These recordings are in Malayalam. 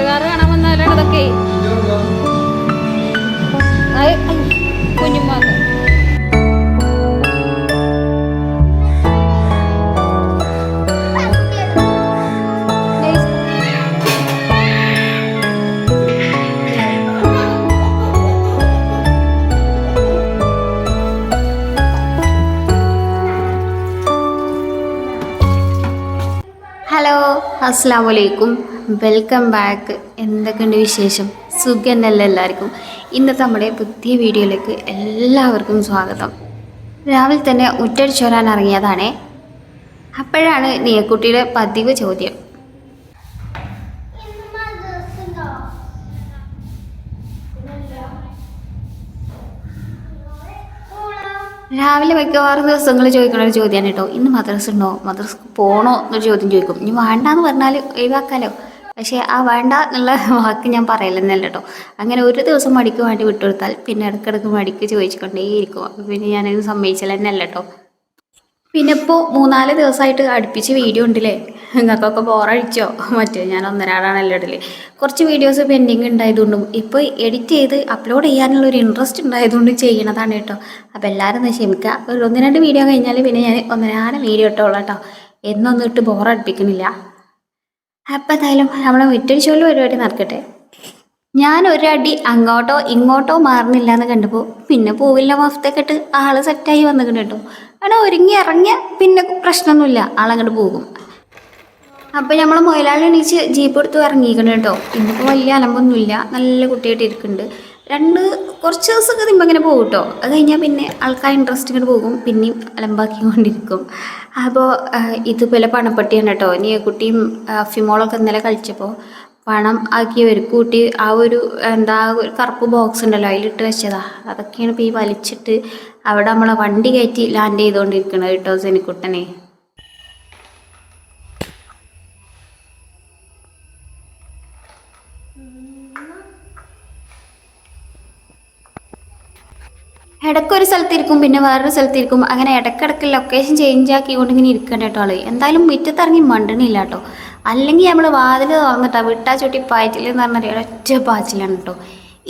തന്നെയാണ് ഇതൊക്കെ? കുഞ്ഞുമാക്ക് ഹലോ അസ്സാം വലൈക്കും വെൽക്കം ബാക്ക് എന്തൊക്കെയുണ്ട് വിശേഷം? സുഖന്നല്ല എല്ലാവർക്കും? ഇന്നത്തെ നമ്മുടെ പുതിയ വീഡിയോയിലേക്ക് എല്ലാവർക്കും സ്വാഗതം. രാവിലെ തന്നെ മുറ്റടിച്ചു വരാൻ ഇറങ്ങിയതാണേ. അപ്പോഴാണ് നീയക്കുട്ടിയുടെ പതിവ് ചോദ്യം. രാവിലെ മിക്കവാറും ദിവസങ്ങൾ ചോദിക്കുന്ന ഒരു ചോദ്യമാണ് കേട്ടോ. ഇന്ന് മദ്രസ ഉണ്ടോ? മദ്രസ് പോകണോ എന്നൊരു ചോദ്യം ചോദിക്കും. ഇനി വേണ്ടാന്ന് പറഞ്ഞാൽ ഒഴിവാക്കാലോ. പക്ഷേ ആ വേണ്ട എന്നുള്ള വാക്ക് ഞാൻ പറയലെന്നല്ല കേട്ടോ. അങ്ങനെ ഒരു ദിവസം മടിക്ക് വേണ്ടി വിട്ടുകൊടുത്താൽ പിന്നെ ഇടയ്ക്കിടയ്ക്ക് മടിക്ക് ചോദിച്ചുകൊണ്ടേയിരിക്കും. അപ്പോൾ പിന്നെ ഞാനത് സമ്മതിച്ചാൽ തന്നെ അല്ല കേട്ടോ. പിന്നെ ഇപ്പോൾ മൂന്നാൽ ദിവസമായിട്ട് അടുപ്പിച്ച് വീഡിയോ ഉണ്ടല്ലേ? നിങ്ങൾക്കൊക്കെ ബോറടിച്ചോ? മറ്റേ ഞാൻ ഒന്നരാടാണല്ലോ ഇടൽ. കുറച്ച് വീഡിയോസ് പെൻഡിങ് ഉണ്ടായതുകൊണ്ടും ഇപ്പോൾ എഡിറ്റ് ചെയ്ത് അപ്ലോഡ് ചെയ്യാനുള്ള ഒരു ഇൻട്രസ്റ്റ് ഉണ്ടായതുകൊണ്ടും ചെയ്യണതാണ് കേട്ടോ. അപ്പോൾ എല്ലാവരും ഒന്ന് ക്ഷമിക്കുക. ഒരു ഒന്ന് രണ്ട് വീഡിയോ കഴിഞ്ഞാൽ പിന്നെ ഞാൻ ഒന്നരാടം വീഡിയോ ഇട്ടോളാം കേട്ടോ. എന്നൊന്നും ഇട്ട് ബോറടിപ്പിക്കണില്ല. അപ്പം എന്തായാലും നമ്മളെ വിറ്റടിച്ചോലും പരിപാടി നടക്കട്ടെ. ഞാൻ ഒരടി അങ്ങോട്ടോ ഇങ്ങോട്ടോ മാറുന്നില്ല എന്ന് കണ്ടപ്പോൾ പിന്നെ പൂവില്ല മഫത്തൊക്കെ ഇട്ട് ആൾ സെറ്റായി വന്നിട്ടുണ്ട് കേട്ടോ. കാരണം ഒരുങ്ങി ഇറങ്ങിയ പിന്നെ പ്രശ്നമൊന്നുമില്ല. ആളങ്ങോട്ട് പോകും. അപ്പോൾ നമ്മൾ മൊയിലാളി എണീച്ച് ജീപ്പ് എടുത്ത് ഇറങ്ങിയിരിക്കണം കേട്ടോ. ഇന്നിപ്പോൾ വലിയ അലമ്പൊന്നുമില്ല. നല്ല കുട്ടിയായിട്ട് ഇരിക്കുന്നുണ്ട്. രണ്ട് കുറച്ച് ദിവസമൊക്കെ തിമ്പ ഇങ്ങനെ പോകും കേട്ടോ. അത് കഴിഞ്ഞാൽ പിന്നെ ആൾക്കാർ ഇൻട്രസ്റ്റ് ഇങ്ങനെ പോകും. പിന്നെയും അലമ്പാക്കിക്കൊണ്ടിരിക്കും. അപ്പോൾ ഇതുപോലെ പണപ്പെട്ടിയാണ് കേട്ടോ. ഇനി കുട്ടിയും ഫിമോളൊക്കെ ഇന്നലെ കളിച്ചപ്പോൾ പണം ആക്കി ഒരു കൂട്ടി ആ ഒരു എന്താ ഒരു കറുപ്പ് ബോക്സ് ഉണ്ടല്ലോ അതിലിട്ട് വെച്ചതാ. അതൊക്കെയാണ് ഇപ്പോൾ ഈ വലിച്ചിട്ട് അവിടെ നമ്മളെ വണ്ടി കയറ്റി ലാൻഡ് ചെയ്തുകൊണ്ടിരിക്കുന്നത് കേട്ടോ സെനിക്കുട്ടനെ. ഇടയ്ക്കൊരു സ്ഥലത്തിരിക്കും പിന്നെ വേറൊരു സ്ഥലത്തിരിക്കും. അങ്ങനെ ഇടയ്ക്കിടയ്ക്ക് ലൊക്കേഷൻ ചേഞ്ച് ആക്കിക്കൊണ്ട് ഇങ്ങനെ ഇരിക്കണ്ട കേട്ടോ ആൾ. എന്തായാലും മുറ്റത്തിറങ്ങി മണ്ടണില്ല കേട്ടോ. അല്ലെങ്കിൽ നമ്മൾ വാതിൽ തുറന്നിട്ടാ വിട്ടാ ചുട്ടി പായറ്റിൽ എന്ന് പറഞ്ഞാൽ ഒറ്റ പാച്ചിലാണ് കേട്ടോ.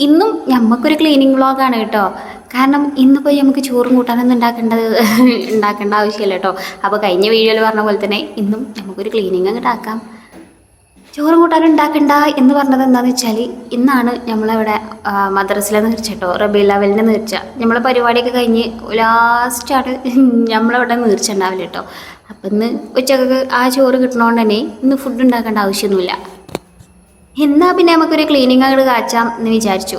ഇന്നും നമുക്കൊരു ക്ലീനിങ് വ്ളോഗാണ് കേട്ടോ. കാരണം ഇന്നിപ്പോൾ നമുക്ക് ചോറും കൂട്ടാനൊന്നും ഉണ്ടാക്കേണ്ടത് ഉണ്ടാക്കേണ്ട ആവശ്യമില്ല കേട്ടോ. അപ്പോൾ കഴിഞ്ഞ വീഡിയോയിൽ പറഞ്ഞ പോലെ തന്നെ ഇന്നും നമുക്കൊരു ക്ലീനിങ് അങ്ങോട്ട് ആക്കാം ചോറും കൂട്ടാനും ഉണ്ടാക്കണ്ട എന്ന് പറഞ്ഞത് എന്താണെന്ന് വെച്ചാൽ ഇന്നാണ് നമ്മളിവിടെ മദ്രസിലെ നേർച്ച കേട്ടോ റബി ലെവലിന്റെ നേർച്ച നമ്മളെ പരിപാടിയൊക്കെ കഴിഞ്ഞ് ലാസ്റ്റാണ് നമ്മളിവിടെ നേർച്ച ഉണ്ടാവില്ല കേട്ടോ അപ്പം ഇന്ന് ഉച്ചയ്ക്ക് ആ ചോറ് കിട്ടണോണ്ട് തന്നെ ഇന്ന് ഫുഡ് ഉണ്ടാക്കേണ്ട ആവശ്യമൊന്നുമില്ല എന്നാൽ പിന്നെ നമുക്കൊരു ക്ലീനിങ് അങ്ങോട്ട് കാച്ചാം എന്ന് വിചാരിച്ചു.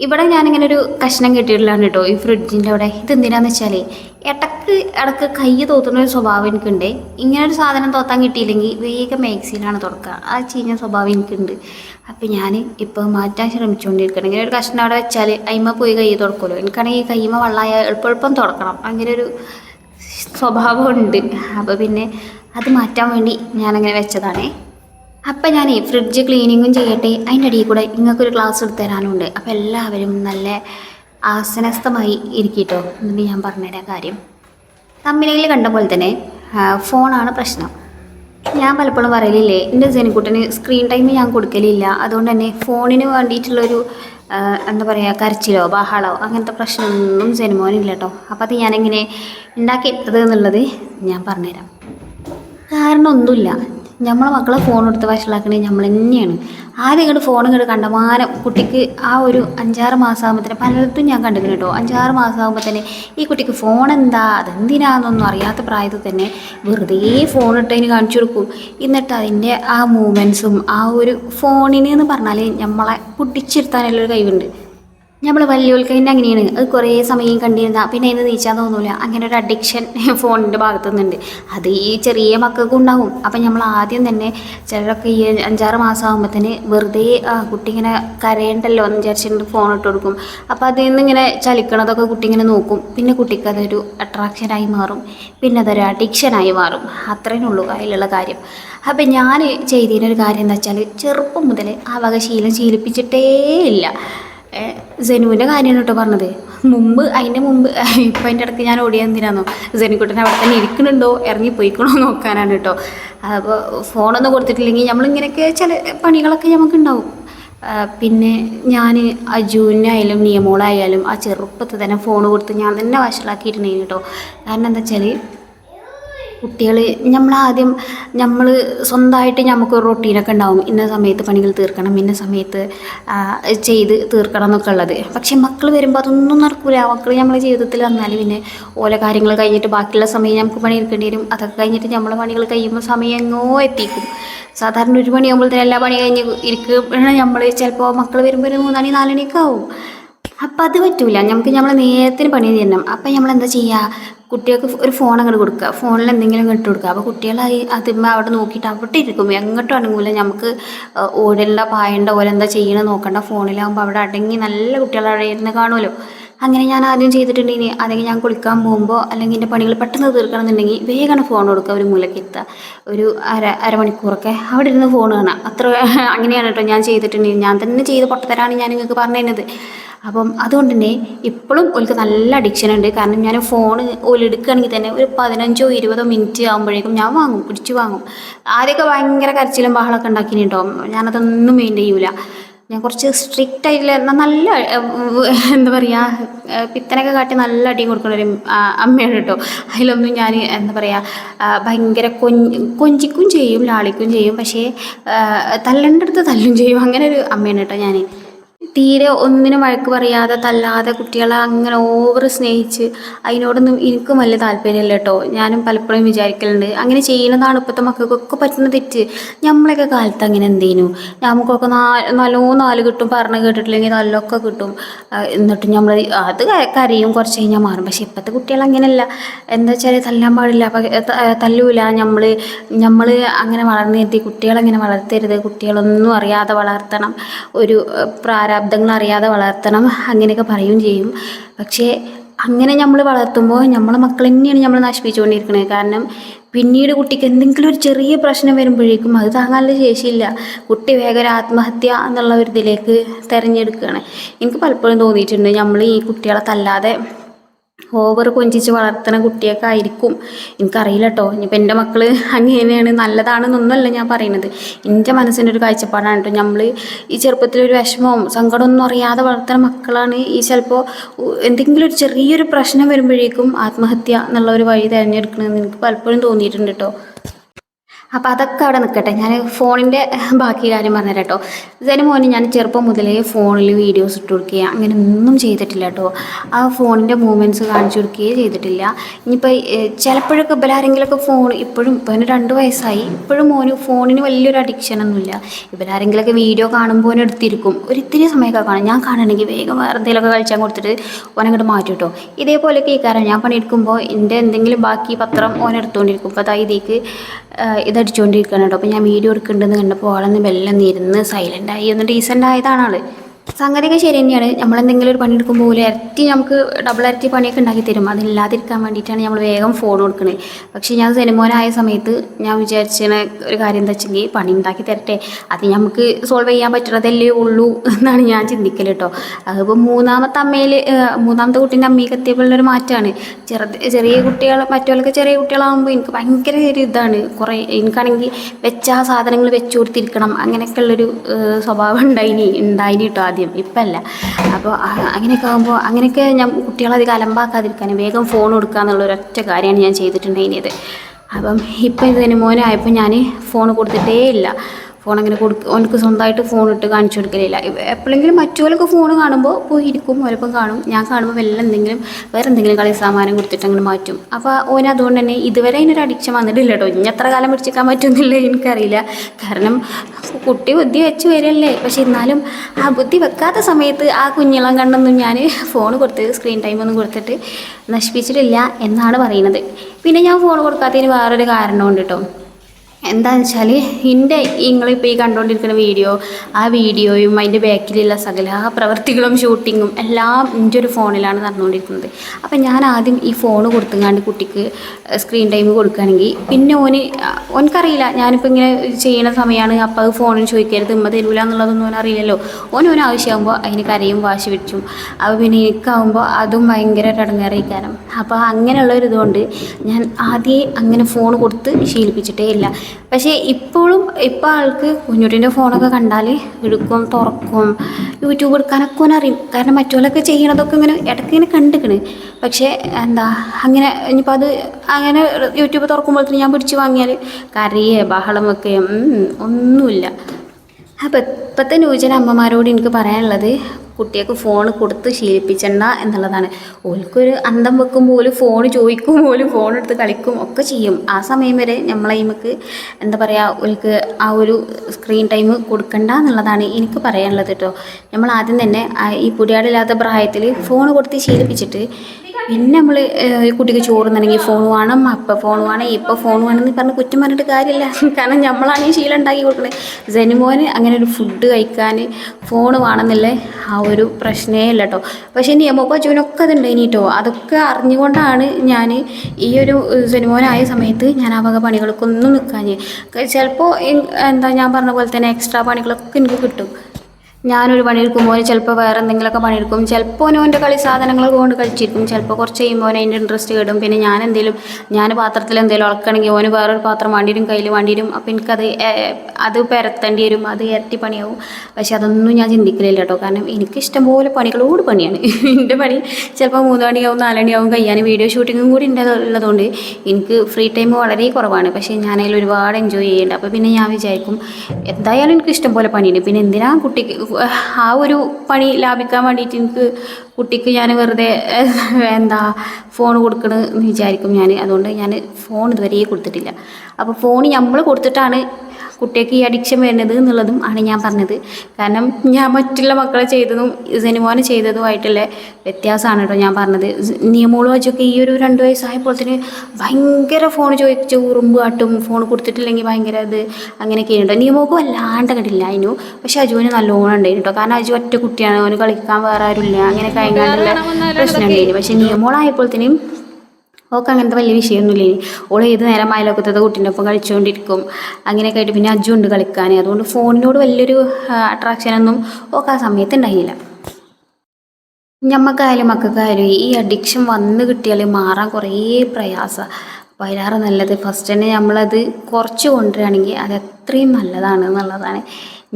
ഇവിടെ ഞാനിങ്ങനെ ഒരു കഷ്ണം കെട്ടിയിട്ടുള്ളതാണ് കേട്ടോ ഈ ഫ്രിഡ്ജിന്റെ അവിടെ. ഇതെന്തിനാന്ന് വെച്ചാൽ ഇടയ്ക്ക് ഇടയ്ക്ക് കൈ തോത്തുന്ന ഒരു സ്വഭാവം എനിക്കുണ്ട്. ഇങ്ങനെ ഒരു സാധനം തോത്താൻ കിട്ടിയില്ലെങ്കിൽ വേഗം മാക്സിയിലാണ് തുറക്കുക. ആ ചീഞ്ഞ സ്വഭാവം എനിക്കുണ്ട്. അപ്പം ഞാൻ ഇപ്പോൾ മാറ്റാൻ ശ്രമിച്ചുകൊണ്ടിരിക്കണം ഇങ്ങനെ ഒരു കഷ്ണം അവിടെ വെച്ചാൽ അയിമ പോയി കൈ തുറക്കുമല്ലോ. എനിക്കാണെങ്കിൽ കൈമ വെള്ളമായ എളുപ്പം എളുപ്പം തുറക്കണം. അങ്ങനെ ഒരു സ്വഭാവമുണ്ട് അപ്പോൾ പിന്നെ അത് മാറ്റാൻ വേണ്ടി ഞാനങ്ങനെ വെച്ചതാണേ. അപ്പം ഞാൻ ഫ്രിഡ്ജ് ക്ലീനിങ്ങും ചെയ്യട്ടെ. അതിന്റെ അടിയിൽ കൂടെ നിങ്ങൾക്കൊരു ക്ലാസ് എടുത്ത് തരാനുണ്ട്. അപ്പം എല്ലാവരും നല്ല ആസനസ്ഥമായി ഇരിക്കിട്ടോ. എന്നിട്ട് ഞാൻ പറഞ്ഞുതരാം കാര്യം. തമ്മിലയിൽ കണ്ട പോലെ തന്നെ ഫോണാണ് പ്രശ്നം. ഞാൻ പലപ്പോഴും പറയലില്ലേ എന്റെ ജനിക്കുട്ടന് സ്ക്രീൻ ടൈം ഞാൻ കൊടുക്കലില്ല. അതുകൊണ്ട് തന്നെ ഫോണിന് വേണ്ടിയിട്ടുള്ളൊരു എന്താ പറയുക കരച്ചിലോ ബഹളോ അങ്ങനത്തെ പ്രശ്നമൊന്നും ജനുമോനില്ല കേട്ടോ അപ്പോൾ അത് ഞാനെങ്ങനെ ഉണ്ടാക്കിയെടുത്തത് എന്നുള്ളത് ഞാൻ പറഞ്ഞുതരാം കാരണം ഒന്നുമില്ല. നമ്മളെ മക്കളെ ഫോൺ എടുത്ത് വഷളാക്കണേ നമ്മൾ തന്നെയാണ് ആദ്യം ഇങ്ങോട്ട് ഫോൺ ഇങ്ങോട്ട് കണ്ടമാനം കുട്ടിക്ക് ആ ഒരു അഞ്ചാറ് മാസമാകുമ്പോൾ പലയിടത്തും ഞാൻ കണ്ടിരുന്നു കേട്ടോ അഞ്ചാറ് മാസമാകുമ്പോൾ തന്നെ ഈ കുട്ടിക്ക് ഫോൺ എന്താ? അതെന്തിനാണെന്നൊന്നും അറിയാത്ത പ്രായത്തിൽ തന്നെ വെറുതെ ഫോൺ ഇട്ടതിന് കാണിച്ചു കൊടുക്കും. എന്നിട്ട് അതിന്റെ ആ മൂമെൻസും ആ ഒരു ഫോണിന് എന്ന് പറഞ്ഞാൽ നമ്മളെ പിടിച്ചിരുത്താനുള്ളൊരു കഴിവുണ്ട്. നമ്മൾ വലിയ തന്നെ അങ്ങനെയാണ്. അത് കുറേ സമയം കണ്ടിരുന്ന പിന്നെ അതിന് നീച്ചാൻ തോന്നൂല. അങ്ങനെ ഒരു അഡിക്ഷൻ ഫോണിന്റെ ഭാഗത്തു നിന്നുണ്ട് അത് ഈ ചെറിയ മക്കൾക്കും ഉണ്ടാകും. അപ്പം നമ്മൾ ആദ്യം തന്നെ ചിലരൊക്കെ ഈ അഞ്ചാറ് മാസം ആകുമ്പോൾ വെറുതെ കുട്ടി ഇങ്ങനെ കരയണ്ടല്ലോ എന്ന് വിചാരിച്ചിട്ട് ഫോൺ ഇട്ട് കൊടുക്കും. അപ്പോൾ അതിൽ നിന്ന് ഇങ്ങനെ ചലിക്കണതൊക്കെ കുട്ടി ഇങ്ങനെ നോക്കും. പിന്നെ കുട്ടിക്ക് അതൊരു അട്രാക്ഷനായി മാറും. പിന്നെ അതൊരു അഡിക്ഷനായി മാറും. അത്രയേ ഉള്ളൂ അതിലുള്ള കാര്യം. അപ്പം ഞാൻ ചെയ്തതിനൊരു കാര്യം എന്താ വെച്ചാൽ ചെറുപ്പം മുതൽ ആ വക ശീലം ശീലിപ്പിച്ചിട്ടേ ഇല്ല. ജനുവിന്റെ കാര്യമാണ് കേട്ടോ പറഞ്ഞത്. മുമ്പ് അതിന്റെ മുമ്പ് ഇപ്പം അതിന്റെ ഇടയ്ക്ക് ഞാൻ ഓടിയാൽ എന്തിനാന്നോ ജനുക്കുട്ടൻ അവിടെ തന്നെ ഇരിക്കണുണ്ടോ ഇറങ്ങി പോയിക്കണോ നോക്കാനാണ് കേട്ടോ. അപ്പോൾ ഫോണൊന്നും കൊടുത്തിട്ടില്ലെങ്കിൽ നമ്മളിങ്ങനെയൊക്കെ ചില പണികളൊക്കെ നമുക്കുണ്ടാവും. ഉണ്ടാവും പിന്നെ ഞാൻ അജുവിനായാലും നിയമോളായാലും ആ ചെറുപ്പത്തിൽ തന്നെ ഫോൺ കൊടുത്ത് ഞാൻ തന്നെ വഷളാക്കിയിട്ടുണ്ടെങ്കിൽ കേട്ടോ. കാരണം എന്താ വെച്ചാൽ കുട്ടികൾ നമ്മളാദ്യം നമ്മൾ സ്വന്തമായിട്ട് നമുക്ക് റൊട്ടീനൊക്കെ ഉണ്ടാവും. ഇന്ന സമയത്ത് പണികൾ തീർക്കണം ഇന്ന സമയത്ത് ചെയ്ത് തീർക്കണം എന്നൊക്കെ ഉള്ളത്. പക്ഷേ മക്കൾ വരുമ്പോൾ അതൊന്നും നടക്കില്ല മക്കൾ നമ്മളെ ജീവിതത്തിൽ വന്നാൽ പിന്നെ ഓരോ കാര്യങ്ങൾ കഴിഞ്ഞിട്ട് ബാക്കിയുള്ള സമയം നമുക്ക് പണി എടുക്കേണ്ടി വരും. അതൊക്കെ കഴിഞ്ഞിട്ട് നമ്മളെ പണികൾ കഴിയുമ്പോൾ സമയം എങ്ങോ എത്തിക്കും. സാധാരണ ഒരു മണിയാകുമ്പോഴത്തേനും എല്ലാ പണി കഴിഞ്ഞ് ഇരിക്കുകയാണ് നമ്മൾ ചിലപ്പോൾ മക്കൾ വരുമ്പോൾ ഒരു മൂന്നണി നാലണിയൊക്കെ ആവും. അപ്പം അത് പറ്റൂല. നമുക്ക് നമ്മൾ നേരത്തിന് പണി തരണം. അപ്പം നമ്മൾ എന്താ ചെയ്യുക കുട്ടികൾക്ക് ഒരു ഫോൺ അങ്ങോട്ട് കൊടുക്കുക ഫോണിൽ എന്തെങ്കിലും ഇട്ട് കൊടുക്കുക അപ്പോൾ കുട്ടികളായി അതിമ്മ അവിടെ നോക്കിയിട്ട് അവിടെ ഇരിക്കും. എങ്ങോട്ടും അടങ്ങൂല നമുക്ക് ഓടേണ്ട പായണ്ട പോലെ എന്താ ചെയ്യണമെന്ന് നോക്കണ്ട. ഫോണിലാകുമ്പോൾ അവിടെ അടങ്ങി നല്ല കുട്ടികൾ അവിടെ ഇരുന്ന് കാണുമല്ലോ അങ്ങനെ ഞാൻ ആദ്യം ചെയ്തിട്ടുണ്ടെങ്കിൽ അല്ലെങ്കിൽ ഞാൻ കുളിക്കാൻ പോകുമ്പോൾ അല്ലെങ്കിൽ എന്റെ പണികൾ പെട്ടെന്ന് തീർക്കണം എന്നുണ്ടെങ്കിൽ വേഗം ഫോൺ കൊടുക്കുക. ഒരു മൂലയ്ക്ക് എത്തുക ഒരു അര അരമണിക്കൂറൊക്കെ അവിടെ ഇരുന്ന് ഫോൺ കാണാം അത്ര അങ്ങനെയാണ് കേട്ടോ ഞാൻ ചെയ്തിട്ടുണ്ടെങ്കിൽ. ഞാൻ തന്നെ ചെയ്ത് പൊട്ടത്തരാണ് ഞാൻ നിങ്ങൾക്ക് പറഞ്ഞു തരുന്നത് അപ്പം അതുകൊണ്ട് തന്നെ ഇപ്പോഴും ഓൾക്ക് നല്ല അഡിക്ഷൻ ഉണ്ട്. കാരണം ഞാൻ ഫോൺ ഓലെടുക്കുകയാണെങ്കിൽ തന്നെ ഒരു പതിനഞ്ചോ ഇരുപതോ മിനിറ്റ് ആകുമ്പോഴേക്കും ഞാൻ വാങ്ങും പിടിച്ച് വാങ്ങും. ആദ്യമൊക്കെ ഭയങ്കര കരച്ചിലും ബഹളമൊക്കെ ഉണ്ടാക്കിയിട്ടുണ്ടാവും ഞാനതൊന്നും മെയിൻ ചെയ്യൂല. ഞാൻ കുറച്ച് സ്ട്രിക്റ്റ് ആയിട്ടുള്ള എന്നാൽ നല്ല എന്താ പറയുക പിത്തനൊക്കെ കാട്ടി നല്ല അടി കൊടുക്കുന്ന ഒരു അമ്മയാണ് കേട്ടോ അതിലൊന്നും ഞാൻ എന്താ പറയുക ഭയങ്കര കൊഞ്ച് കൊഞ്ചിക്കും ചെയ്യും ലാളിക്കും ചെയ്യും. പക്ഷേ തല്ലണ്ടടുത്ത് തല്ലും ചെയ്യും. അങ്ങനെ ഒരു അമ്മയാണ് കേട്ടോ ഞാൻ തീരെ ഒന്നിനും വഴക്ക് പറയാതെ തല്ലാതെ കുട്ടികളെ അങ്ങനെ ഓവർ സ്നേഹിച്ച് അതിനോടൊന്നും എനിക്കും വലിയ താല്പര്യമില്ല കേട്ടോ ഞാനും പലപ്പോഴും വിചാരിക്കലുണ്ട്. അങ്ങനെ ചെയ്യുന്നതാണ് ഇപ്പോഴത്തെ മക്കൾക്കൊക്കെ പറ്റുന്ന തെറ്റ്. നമ്മളൊക്കെ കാലത്ത് അങ്ങനെ എന്തേനു? നമുക്കൊക്കെ നാല് നല്ലോ നാല് കിട്ടും. പറഞ്ഞ് കേട്ടിട്ടില്ലെങ്കിൽ നല്ലൊക്കെ കിട്ടും. എന്നിട്ട് നമ്മൾ അത് കരയും. കുറച്ച് കഴിഞ്ഞാൽ മാറും. പക്ഷേ ഇപ്പോഴത്തെ കുട്ടികൾ അങ്ങനെയല്ല. എന്താ വെച്ചാൽ തല്ലാൻ പാടില്ല. തല്ലൂല. നമ്മൾ നമ്മൾ അങ്ങനെ വളർന്നെത്തി കുട്ടികളങ്ങനെ വളർത്തരുത്. കുട്ടികളൊന്നും അറിയാതെ വളർത്തണം. ഒരു ഏഹ്, പ്രാരാബ്ദങ്ങൾ അറിയാതെ വളർത്തണം അങ്ങനെയൊക്കെ പറയുകയും ചെയ്യും പക്ഷേ അങ്ങനെ നമ്മൾ വളർത്തുമ്പോൾ നമ്മളെ മക്കൾ തന്നെയാണ് നമ്മൾ നശിപ്പിച്ചുകൊണ്ടിരിക്കുന്നത് കാരണം പിന്നീട് കുട്ടിക്ക് എന്തെങ്കിലും ഒരു ചെറിയ പ്രശ്നം വരുമ്പോഴേക്കും അത് താങ്ങാനുള്ള ശേഷിയില്ല കുട്ടി വേഗം ഒരു ആത്മഹത്യ എന്നുള്ള ഒരു ഇതിലേക്ക് തിരഞ്ഞെടുക്കുകയാണ് എനിക്ക് പലപ്പോഴും തോന്നിയിട്ടുണ്ട് നമ്മൾ ഈ കുട്ടികളെ തല്ലാതെ ഓവർ കൊഞ്ചിച്ച് വളർത്തുന്ന കുട്ടിയൊക്കെ ആയിരിക്കും. എനിക്കറിയില്ല കേട്ടോ ഇനിയിപ്പോൾ എന്റെ മക്കൾ അങ്ങനെയാണ്. നല്ലതാണെന്നൊന്നുമല്ല ഞാൻ പറയുന്നത് എന്റെ മനസ്സിന്റെ ഒരു കാഴ്ചപ്പാടാണ് കേട്ടോ. നമ്മൾ ഈ ചെറുപ്പത്തിൽ ഒരു വിഷമവും സങ്കടമൊന്നും അറിയാതെ വളർത്തുന്ന മക്കളാണ്. ഈ ചിലപ്പോൾ എന്തെങ്കിലും ഒരു ചെറിയൊരു പ്രശ്നം വരുമ്പോഴേക്കും ആത്മഹത്യ എന്നുള്ള ഒരു വഴി തിരഞ്ഞെടുക്കണമെന്ന് എനിക്ക് പലപ്പോഴും തോന്നിയിട്ടുണ്ട് കേട്ടോ. അപ്പോൾ അതൊക്കെ അവിടെ നിൽക്കട്ടെ ഞാൻ ഫോണിന്റെ ബാക്കി കാര്യം പറഞ്ഞു കേട്ടോ ഇതിന് മോനെ ഞാൻ ചെറുപ്പം മുതലേ ഫോണിൽ വീഡിയോസ് ഇട്ട് കൊടുക്കുക അങ്ങനെ ഒന്നും ചെയ്തിട്ടില്ല കേട്ടോ. ആ ഫോണിന്റെ മൂവ്മെന്റ്സ് കാണിച്ചു കൊടുക്കുകയേ ചെയ്തിട്ടില്ല. ഇനിയിപ്പോൾ ചിലപ്പോഴൊക്കെ ഇവരാരെങ്കിലൊക്കെ ഫോൺ ഇപ്പോഴും ഇപ്പം രണ്ട് വയസ്സായി. ഇപ്പോഴും മോന് ഫോണിന് വലിയൊരു അഡിക്ഷൻ ഒന്നുമില്ല. ഇവരാരെങ്കിലുമൊക്കെ വീഡിയോ കാണുമ്പോൾ എടുത്തിരിക്കും. ഒരു ഇത്തിരി സമയമൊക്കെ കാണും. ഞാൻ കാണണമെങ്കിൽ വേഗം വേറെ എന്തെങ്കിലുമൊക്കെ കഴിച്ചാൽ കൊടുത്തിട്ട് ഓനങ്ങോട്ട് മാറ്റി കേട്ടോ. ഇതേപോലെയൊക്കെ ഈ ഞാൻ പണിയെടുക്കുമ്പോൾ എന്റെ എന്തെങ്കിലും ബാക്കി പത്രം ഓനെടുത്തുകൊണ്ടിരിക്കും അപ്പോൾ അതായത് ഇതിലേക്ക് ഇതടിച്ചുകൊണ്ടിരിക്കുകയാണ് കേട്ടോ. അപ്പോൾ ഞാൻ വീഡിയോ എടുക്കുന്നുണ്ടെന്ന് കണ്ടപ്പോൾ ആളൊന്ന് വെല്ലം ഇരുന്ന് സൈലന്റായി ഒന്ന് ഡീസന്റ് ആയതാണ് ആൾ. സംഗതിയൊക്കെ ശരി തന്നെയാണ്. നമ്മൾ എന്തെങ്കിലും ഒരു പണിയെടുക്കുമ്പോൾ ഒരു ഇരട്ടി നമുക്ക് ഡബിൾ ഇരട്ടി പണിയൊക്കെ ഉണ്ടാക്കി തരും. അതില്ലാതിരിക്കാൻ വേണ്ടിയിട്ടാണ് നമ്മൾ വേഗം ഫോൺ കൊടുക്കുന്നത് പക്ഷേ ഞാൻ സിനിമോനായ സമയത്ത് ഞാൻ വിചാരിച്ച ഒരു കാര്യം എന്താ വെച്ചെങ്കിൽ പണി ഉണ്ടാക്കി തരട്ടെ. അത് നമുക്ക് സോൾവ് ചെയ്യാൻ പറ്റുന്നതല്ലേ ഉള്ളൂ എന്നാണ് ഞാൻ ചിന്തിക്കൽ കേട്ടോ അതിപ്പോൾ മൂന്നാമത്തെ അമ്മയിൽ മൂന്നാമത്തെ കുട്ടീന്റെ അമ്മയ്ക്ക് എത്തിയപ്പോഴുള്ളൊരു മാറ്റമാണ് ചെറുത് ചെറിയ കുട്ടികൾ മറ്റുള്ളവർക്ക് ചെറിയ കുട്ടികളാകുമ്പോൾ എനിക്ക് ഭയങ്കര ഒരു ഇതാണ്. കുറേ എനിക്കാണെങ്കിൽ വെച്ച സാധനങ്ങൾ വെച്ച് കൊടുത്തിരിക്കണം. അങ്ങനെയൊക്കെ ഉള്ളൊരു ഏഹ്, സ്വഭാവം ഉണ്ടായിനി ഉണ്ടായിനി കേട്ടോ ആദ്യം അല്ല അപ്പോൾ അങ്ങനെയൊക്കെ ആകുമ്പോൾ അങ്ങനെയൊക്കെ ഞാൻ കുട്ടികളധികം അലമ്പാക്കാതിരിക്കാൻ വേഗം ഫോൺ കൊടുക്കുക എന്നുള്ള ഒരൊറ്റ കാര്യമാണ് ഞാൻ ചെയ്തിട്ടുണ്ടായിരുന്നത്. അപ്പം ഇപ്പം ഇതിന് മോനായപ്പോൾ ഞാൻ ഫോൺ കൊടുത്തിട്ടേ ഇല്ല ഫോൺ അങ്ങനെ കൊടുക്ക ഓനക്ക് സ്വന്തമായിട്ട് ഫോൺ ഇട്ട് കാണിച്ചു കൊടുക്കലില്ല. എപ്പോഴെങ്കിലും മറ്റുപോലൊക്കെ ഫോൺ കാണുമ്പോൾ പോയി ഇരിക്കും ഓരപ്പം കാണും. ഞാൻ കാണുമ്പോൾ വല്ല എന്തെങ്കിലും വേറെ എന്തെങ്കിലും കളി സാമാനം കൊടുത്തിട്ട് അങ്ങനെ മാറ്റും. അപ്പോൾ ഓൻ അതുകൊണ്ട് തന്നെ ഇതുവരെ അതിനൊരു അഡിക്ഷൻ വന്നിട്ടില്ല കേട്ടോ ഇനി എത്ര കാലം പിടിച്ചേക്കാൻ പറ്റുമെന്നില്ല എനിക്കറിയില്ല. കാരണം കുട്ടി ബുദ്ധി വെച്ച് വരല്ലേ. പക്ഷെ എന്നാലും ആ ബുദ്ധി വെക്കാത്ത സമയത്ത് ആ കുഞ്ഞിളം കണ്ടൊന്നും ഞാൻ ഫോൺ കൊടുത്ത് സ്ക്രീൻ ടൈം ഒന്നും കൊടുത്തിട്ട് നശിപ്പിച്ചിട്ടില്ല എന്നാണ് പറയുന്നത്. പിന്നെ ഞാൻ ഫോൺ കൊടുക്കാത്തതിന് വേറൊരു കാരണമുണ്ട് കേട്ടോ എന്താണെന്ന് വെച്ചാൽ എന്റെ നിങ്ങളിപ്പോൾ ഈ കണ്ടുകൊണ്ടിരിക്കുന്ന വീഡിയോ ആ വീഡിയോയും അതിന്റെ ബാക്കിലുള്ള സകല പ്രവൃത്തികളും ഷൂട്ടിങ്ങും എല്ലാം എന്റെ ഒരു ഫോണിലാണ് നടന്നുകൊണ്ടിരിക്കുന്നത് അപ്പം ഞാൻ ആദ്യം ഈ ഫോൺ കൊടുത്തുങ്ങാണ്ട് കുട്ടിക്ക് സ്ക്രീൻ ടൈം കൊടുക്കുകയാണെങ്കിൽ പിന്നെ ഓന് ഓനക്കറിയില്ല ഞാനിപ്പോൾ ഇങ്ങനെ ചെയ്യുന്ന സമയമാണ് അപ്പം അത് ഫോണിൽ ചോദിക്കരുത് ഇമ്മ തരൂല എന്നുള്ളതൊന്നും ഓൻ അറിയില്ലല്ലോ ഓൻ ഓൻ ആവശ്യമാകുമ്പോൾ അതിന് കരയും വാശി പിടിച്ചും. അപ്പോൾ പിന്നെ എനിക്കാവുമ്പോൾ അതും ഭയങ്കര ഇടങ്ങേറിയിക്കാരം അപ്പോൾ അങ്ങനെയുള്ള ഒരു ഇതുകൊണ്ട് ഞാൻ ആദ്യം അങ്ങനെ ഫോൺ കൊടുത്ത് ശീലിപ്പിച്ചിട്ടേ ഇല്ല. പക്ഷേ ഇപ്പോഴും ഇപ്പോൾ ആൾക്ക് കുഞ്ഞുട്ടിന്റെ ഫോണൊക്കെ കണ്ടാൽ എടുക്കും തുറക്കും യൂട്യൂബ് എടുക്കാനൊക്കെ ഓൻ അറിയും. കാരണം മറ്റുള്ളൊക്കെ ചെയ്യണതൊക്കെ ഇങ്ങനെ ഇടയ്ക്ക് ഇങ്ങനെ കണ്ടിക്കണ്. പക്ഷേ എന്താ അങ്ങനെ ഇനിയിപ്പോൾ അത് അങ്ങനെ യൂട്യൂബ് തുറക്കുമ്പോഴത്തേന് ഞാൻ പിടിച്ച് വാങ്ങിയാൽ കറിയേ ബഹളം വെക്കുകയും ഒന്നുമില്ല. അപ്പം ഇപ്പോഴത്തെ ന്യൂജന അമ്മമാരോട് എനിക്ക് പറയാനുള്ളത് കുട്ടികൾക്ക് ഫോൺ കൊടുത്ത് ശീലിപ്പിച്ചണ്ട എന്നുള്ളതാണ്. ഓൽക്കൊരു അന്തം വെക്കും പോലും ഫോൺ ചോദിക്കും പോലും ഫോൺ എടുത്ത് കളിക്കും ഒക്കെ ചെയ്യും. ആ സമയം വരെ നമ്മളെ നമുക്ക് എന്താ പറയുക ഓൽക്ക് ആ ഒരു സ്ക്രീൻ ടൈം കൊടുക്കണ്ട എന്നുള്ളതാണ് എനിക്ക് പറയാനുള്ളത് കേട്ടോ നമ്മൾ ആദ്യം തന്നെ ഈ പുടിയാടില്ലാത്ത പ്രായത്തിൽ ഫോൺ കൊടുത്ത് ശീലിപ്പിച്ചിട്ട് പിന്നെ നമ്മൾ കുട്ടിക്ക് ചോറ് നനങ്ങി ഫോൺ വേണം അപ്പം ഫോൺ വേണം ഇപ്പം ഫോൺ വേണമെന്ന് പറഞ്ഞ് കുറ്റം പറഞ്ഞിട്ട് കാര്യമില്ല. കാരണം നമ്മളാണ് ഈ ശീലം ഉണ്ടാക്കി കൊടുക്കുന്നത് ജനുമോന് അങ്ങനെ ഒരു ഫുഡ് കഴിക്കാൻ ഫോൺ വേണമെന്നില്ല ആ ഒരു പ്രശ്നമേ ഇല്ല കേട്ടോ പക്ഷേ നിയമപ്പോൾ ജൂനൊക്കെ അതുണ്ട് കേട്ടോ അതൊക്കെ അറിഞ്ഞുകൊണ്ടാണ് ഞാൻ ഈ ഒരു ജനുമോനായ സമയത്ത് ഞാൻ ആ വക പണികൾക്കൊന്നും നിൽക്കാഞ്ഞ് ചിലപ്പോൾ എന്താ ഞാൻ പറഞ്ഞ പോലെ തന്നെ എക്സ്ട്രാ പണികളൊക്കെ എനിക്ക് കിട്ടും. ഞാനൊരു പണിയെടുക്കും മോന് ചിലപ്പോൾ വേറെ എന്തെങ്കിലുമൊക്കെ പണിയെടുക്കും. ചിലപ്പോൾ ഓനോന്റെ കളി സാധനങ്ങൾ കൊണ്ട് കളിച്ചിരിക്കും. ചിലപ്പോൾ കുറച്ച് കഴിയുമ്പോൾ ഓൻ അതിന്റെ ഇൻട്രസ്റ്റ് കിടും. പിന്നെ ഞാൻ എന്തെങ്കിലും ഞാൻ പാത്രത്തിൽ എന്തെങ്കിലും ഉളക്കണമെങ്കിൽ ഓന് വേറൊരു പാത്രം വേണ്ടിരും കയ്യിൽ വേണ്ടിരും അപ്പോൾ എനിക്കത് അത് പരത്തേണ്ടി വരും അത് ഇരട്ടി പണിയാവും. പക്ഷെ അതൊന്നും ഞാൻ ചിന്തിക്കലില്ല കേട്ടോ. കാരണം എനിക്ക് ഇഷ്ടംപോലെ പണികളോട് പണിയാണ്. എന്റെ പണി ചിലപ്പോൾ മൂന്ന് മണിയാവും നാലണിയാവും കഴിയാൻ വീഡിയോ ഷൂട്ടിങ്ങും കൂടി ഉണ്ട് ഉള്ളതുകൊണ്ട് എനിക്ക് ഫ്രീ ടൈം വളരെ കുറവാണ്. പക്ഷേ ഞാൻ ഒരുപാട് എൻജോയ് ചെയ്യുന്നുണ്ട് അപ്പോൾ പിന്നെ ഞാൻ വിചാരിക്കും എന്തായാലും എനിക്ക് ഇഷ്ടംപോലെ പണിയുണ്ട്. പിന്നെ എന്തിനാ കുട്ടിക്ക് ആ ഒരു പണി ലാഭിക്കാൻ വേണ്ടിയിട്ട് എനിക്ക് കുട്ടിക്ക് ഞാൻ വെറുതെ എന്താ ഫോൺ കൊടുക്കണമെന്ന് വിചാരിക്കും ഞാൻ അതുകൊണ്ട് ഞാൻ ഫോൺ ഇതുവരെ കൊടുത്തിട്ടില്ല. അപ്പോൾ ഫോൺ നമ്മൾ കൊടുത്തിട്ടാണ് കുട്ടിക്ക് ഈ അഡിക്ഷൻ വരുന്നത് എന്നുള്ളതും ആണ് ഞാൻ പറഞ്ഞത്. കാരണം ഞാൻ മറ്റുള്ള മക്കളെ ചെയ്തതും സിനിമോനെ ചെയ്തതുമായിട്ടുള്ള വ്യത്യാസമാണ് കേട്ടോ ഞാൻ പറഞ്ഞത്. നിയമോൾ വച്ചൊക്കെ ഈ ഒരു രണ്ട് വയസ്സായപ്പോൾ തന്നെ ഭയങ്കര ഫോൺ ചോദിച്ച് ഉറുമ്പ് കാട്ടും ഫോൺ കൊടുത്തിട്ടില്ലെങ്കിൽ ഭയങ്കര ഇത് അങ്ങനെയൊക്കെ ഉണ്ടോ നിയമോക്കും വല്ലാണ്ട് കണ്ടില്ല അതിനു. പക്ഷെ അജുവിന് നല്ലോണം ഉണ്ടായിരുന്നു കേട്ടോ. കാരണം അജു ഒറ്റ കുട്ടിയാണ്. അവന് കളിക്കാൻ വേറെ ആരുമില്ല. അങ്ങനെ കഴിഞ്ഞാണ്ടുള്ള പ്രശ്നം ഉണ്ടായിരുന്നു. പക്ഷെ നിയമോളായപ്പോഴത്തേനും ഓൾക്ക് അങ്ങനത്തെ വലിയ വിഷയമൊന്നുമില്ലേ ഓൾ ഏത് നേരം അയലോക്കത്തെ കുട്ടീന്റെ ഒപ്പം കളിച്ചുകൊണ്ടിരിക്കും അങ്ങനെയൊക്കെ ആയിട്ട് പിന്നെ അജ്ജു ഉണ്ട് കളിക്കാൻ അതുകൊണ്ട് ഫോണിനോട് വലിയൊരു അട്രാക്ഷനൊന്നും ഓക്കെ ആ സമയത്ത് ഉണ്ടായില്ല. ഞമ്മക്കായാലും മക്കൾക്കായാലും ഈ അഡിക്ഷൻ വന്ന് കിട്ടിയാൽ മാറാൻ കുറേ പ്രയാസമാണ് അതിലേറെ നല്ലത് ഫസ്റ്റ് തന്നെ നമ്മളത് കുറച്ച് കൊണ്ടുവരികയാണെങ്കിൽ അത് എത്രയും നല്ലതാണ് എന്നുള്ളതാണ്.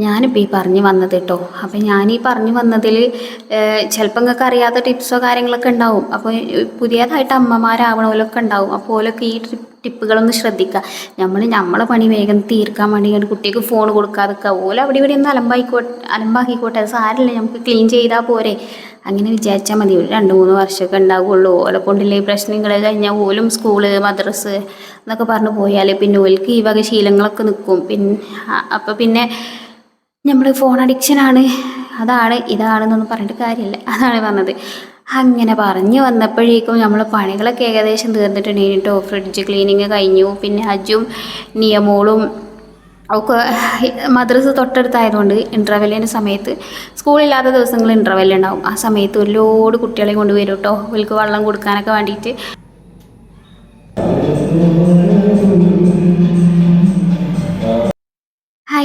ഞാനിപ്പോൾ ഈ പറഞ്ഞു വന്നത് കേട്ടോ. അപ്പോൾ ഞാൻ ഈ പറഞ്ഞു വന്നതിൽ ചിലപ്പോൾ നിങ്ങൾക്ക് അറിയാത്ത ടിപ്സോ കാര്യങ്ങളൊക്കെ ഉണ്ടാവും. അപ്പോൾ പുതിയതായിട്ട് അമ്മമാരാവണവരൊക്കെ ഉണ്ടാവും. അപ്പോൾ ഓലൊക്കെ ഈ ടിപ്പുകളൊന്ന് ശ്രദ്ധിക്കുക നമ്മൾ നമ്മളെ പണി വേഗം തീർക്കാൻ വേണ്ടി കുട്ടിക്ക് ഫോൺ കൊടുക്കാതെ ഓല അവിടെ ഇവിടെ ഒന്ന് അലമ്പായിക്കോട്ടെ അലമ്പാക്കിക്കോട്ടെ. അത് സാരമില്ല നമുക്ക് ക്ലീൻ ചെയ്താൽ പോരെ. അങ്ങനെ വിചാരിച്ചാൽ മതി. ഒരു രണ്ട് മൂന്ന് വർഷമൊക്കെ ഉണ്ടാവുള്ളൂ. ഓലെ കൊണ്ടില്ലേ പ്രശ്നങ്ങൾ കഴിഞ്ഞാൽ ഓലും സ്കൂൾ മദ്രസ് എന്നൊക്കെ പറഞ്ഞു പോയാൽ പിന്നെ ഓൽക്ക് ഈ വക ശീലങ്ങളൊക്കെ നിൽക്കും പിന്നെ അപ്പോൾ പിന്നെ നമ്മൾ ഫോൺ അഡിക്ഷനാണ് അതാണ് ഇതാണെന്നൊന്നും പറഞ്ഞിട്ട് കാര്യമില്ല അതാണ് വന്നത് അങ്ങനെ പറഞ്ഞു വന്നപ്പോഴേക്കും നമ്മൾ പണികളൊക്കെ ഏകദേശം തീർന്നിട്ടുണ്ട് കേട്ടോ ഫ്രിഡ്ജ് ക്ലീനിങ് കഴിഞ്ഞു. പിന്നെ അജും നിയമോളും ഒക്കെ മദ്രസ തൊട്ടടുത്തായതുകൊണ്ട് ഇന്റർവെല്ലിന്റെ സമയത്ത് സ്കൂളില്ലാത്ത ദിവസങ്ങൾ ഇന്റർവെൽ ഉണ്ടാവും. ആ സമയത്ത് ഒരു ലോഡ് കുട്ടികളെ കൊണ്ട് വരും കേട്ടോ അവർക്ക് വെള്ളം കൊടുക്കാനൊക്കെ വേണ്ടിയിട്ട്.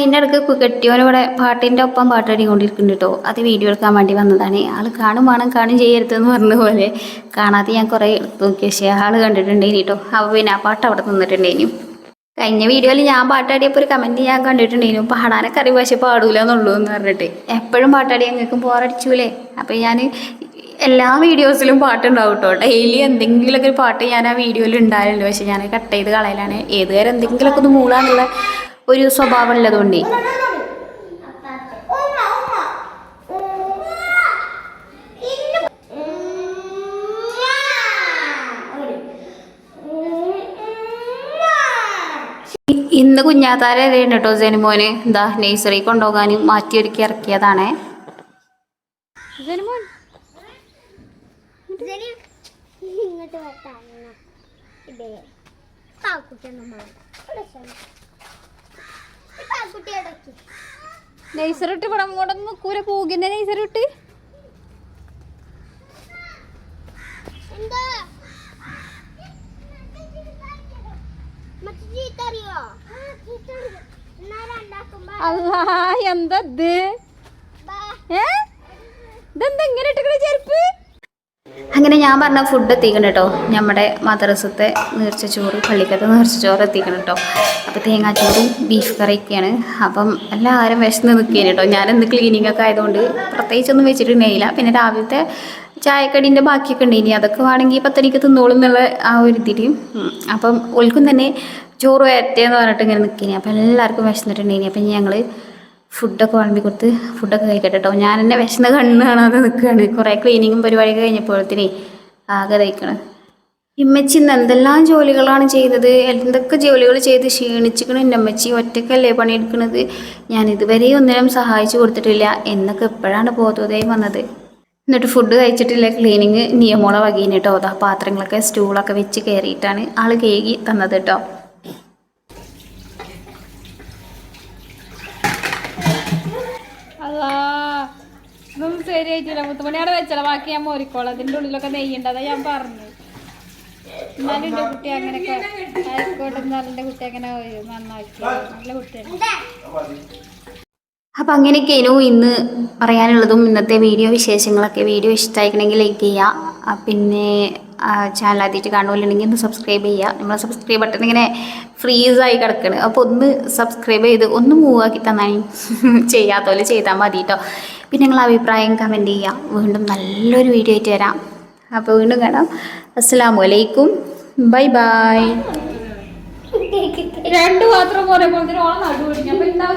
അതിന്റെ ഇടയ്ക്ക് കെട്ടിയോനിവിടെ പാട്ടിന്റെ ഒപ്പം പാട്ടാടി കൊണ്ടിരിക്കുന്നുണ്ട് കേട്ടോ അത് വീഡിയോ എടുക്കാൻ വേണ്ടി വന്നതാണ്. ആൾ കാണും വേണം കാണും ചെയ്യരുതെന്ന് പറഞ്ഞ പോലെ കാണാതെ ഞാൻ കുറേ നോക്കിയ നോക്കി. പക്ഷേ ആൾ കണ്ടിട്ടുണ്ടേനി കേട്ടോ അപ്പോൾ പിന്നെ ആ പാട്ട് അവിടെ നിന്നിട്ടുണ്ടേനും. കഴിഞ്ഞ വീഡിയോയിൽ ഞാൻ പാട്ടാടിയപ്പോൾ ഒരു കമന്റ് ഞാൻ കണ്ടിട്ടുണ്ടേനും. പാടാനൊക്കെ അറിയും പക്ഷേ പാടൂല എന്നുള്ളൂ എന്ന് പറഞ്ഞിട്ട്. എപ്പോഴും പാട്ടാടി ഞങ്ങൾക്കും പോറടിച്ചൂലേ അപ്പോൾ ഞാൻ എല്ലാ വീഡിയോസിലും പാട്ടുണ്ടാവും കേട്ടോ ഡെയിലി എന്തെങ്കിലുമൊക്കെ ഒരു പാട്ട് ഞാൻ ആ വീഡിയോയിൽ ഉണ്ടായിരുന്നു പക്ഷെ ഞാൻ കട്ട് ചെയ്ത് കളയലാണ്. ഏതുവരെ എന്തെങ്കിലുമൊക്കെ ഒന്ന് മൂളാന്നുള്ള ഒരു സ്വഭാവം ഉള്ളതുകൊണ്ട് ഇന്ന് കുഞ്ഞാത്താരെ അറിയണ്ട കേട്ടോ ജനുമോന്. എന്താ നേഴ്സറി കൊണ്ടുപോകാൻ മാറ്റി ഒരുക്കി ഇറക്കിയതാണേ. ജനുമോൻ. ഇങ്ങോട്ട് വട്ടാണ് ഇതേ. പാക്കുട്ടി നമ്മൾ ഇട്ട് ഇവിടെ അങ്ങോട്ട് നിൽക്കൂല പോകുന്ന രണ്ടാക്കുമ്പോ അല്ലാ എന്താ ഇത്? ഇതെന്താ ഇങ്ങനെ ഇട്ടിക്കണ ചെരുപ്പ്? അങ്ങനെ ഞാൻ പറഞ്ഞ ഫുഡ് എത്തിക്കണം കേട്ടോ നമ്മുടെ മദ്രസത്തെ നേർച്ച ചോറ് പള്ളിക്കത്തെ ചോറ് എത്തിക്കണം കേട്ടോ അപ്പോൾ തേങ്ങാച്ചോറും ബീഫ് കറിയൊക്കെയാണ്. അപ്പം എല്ലാവരും വിശന്ന് നിൽക്കുകയാണ് കേട്ടോ ഞാനെന്ത് ക്ലീനിങ് ഒക്കെ ആയതുകൊണ്ട് പ്രത്യേകിച്ചൊന്നും വെച്ചിട്ടുണ്ടായില്ല. പിന്നെ രാവിലത്തെ ചായക്കടീന്റെ ബാക്കിയൊക്കെ ഉണ്ട് ഇനി. അതൊക്കെ വേണമെങ്കിൽ പത്തനിക്ക് തിന്നോളും എന്നുള്ള ആ ഒരു ഇതിൽ അപ്പം ഒൽക്കും തന്നെ ചോറ് വരട്ടേന്ന് പറഞ്ഞിട്ട് ഇങ്ങനെ നിൽക്കിനി അപ്പം എല്ലാവർക്കും വിശന്നിട്ടുണ്ടായിരുന്നു അപ്പം ഞങ്ങൾ ഫുഡൊക്കെ വിളമ്പി കൊടുത്ത് ഫുഡൊക്കെ കഴിക്കട്ടെ കേട്ടോ ഞാൻ എന്നെ വിശന്ന കണ്ണ് കാണാതെ നിൽക്കുകയാണ് കുറേ ക്ലീനിങ്ങും പരിപാടിയൊക്കെ കഴിഞ്ഞപ്പോഴത്തേനേ ആകെ തയ്ക്കണം ഇമ്മച്ചി ഇന്ന് എന്തെല്ലാം ജോലികളാണ് ചെയ്തത്? എന്തൊക്കെ ജോലികൾ ചെയ്ത് ക്ഷീണിച്ചിക്കണം? എന്റെ അമ്മച്ചി ഒറ്റക്കല്ലേ പണിയെടുക്കുന്നത് ഞാൻ ഇതുവരെ ഒന്നിനും സഹായിച്ചു കൊടുത്തിട്ടില്ല. എന്നൊക്കെ എപ്പോഴാണ് ബോധോദയം വന്നത്. എന്നിട്ട് ഫുഡ് കഴിച്ചിട്ടില്ല. ക്ലീനിങ് നിയമോള വകീന് കേട്ടോ അതാ പാത്രങ്ങളൊക്കെ സ്റ്റൂളൊക്കെ വെച്ച് കയറിയിട്ടാണ് ആൾ കേകി തന്നത് കേട്ടോ അതാ ഇതൊന്നും ശരിയായിട്ടില്ല മുത്തുമണിയോടെ വെച്ചല ബാക്കി ഞാൻ മോരിക്കോളാം. അതിന്റെ ഉള്ളിലൊക്കെ നെയ്യുണ്ട് ഞാൻ പറഞ്ഞു എന്നാലും എന്റെ കുട്ടി അങ്ങനെയൊക്കെ ആയിക്കോട്ടെ എന്നാലും എന്റെ കുട്ടി അങ്ങനെ നന്നാക്കി. നല്ല കുട്ടിയാണ്. അപ്പം അങ്ങനെയൊക്കെയാണ് ഇന്ന് പറയാനുള്ളതും ഇന്നത്തെ വീഡിയോ വിശേഷങ്ങളൊക്കെ. വീഡിയോ ഇഷ്ടമായിക്കണമെങ്കിൽ ലൈക്ക് ചെയ്യുക. പിന്നെ ചാനൽ ആദ്യമായിട്ട് കാണുമല്ലുണ്ടെങ്കിൽ ഒന്ന് സബ്സ്ക്രൈബ് ചെയ്യുക. നമ്മളെ സബ്സ്ക്രൈബ് ബട്ടൺ ഇങ്ങനെ ഫ്രീസായി കിടക്കുകയാണ് അപ്പോൾ ഒന്ന് സബ്സ്ക്രൈബ് ചെയ്ത് ഒന്ന് മൂവ് ആക്കി തന്നാൽ ചെയ്യാത്ത പോലെ ചെയ്താൽ മതി കേട്ടോ പിന്നെ നിങ്ങൾ അഭിപ്രായം കമന്റ് ചെയ്യാം. വീണ്ടും നല്ലൊരു വീഡിയോ ആയിട്ട് വരാം. അപ്പോൾ വീണ്ടും കാണാം. അസ്സാം വലൈക്കും ബൈ ബൈ രണ്ട് പാത്രം പോലെ പോലെ ഓണം നടു പിടിക്കും അപ്പൊ എന്താ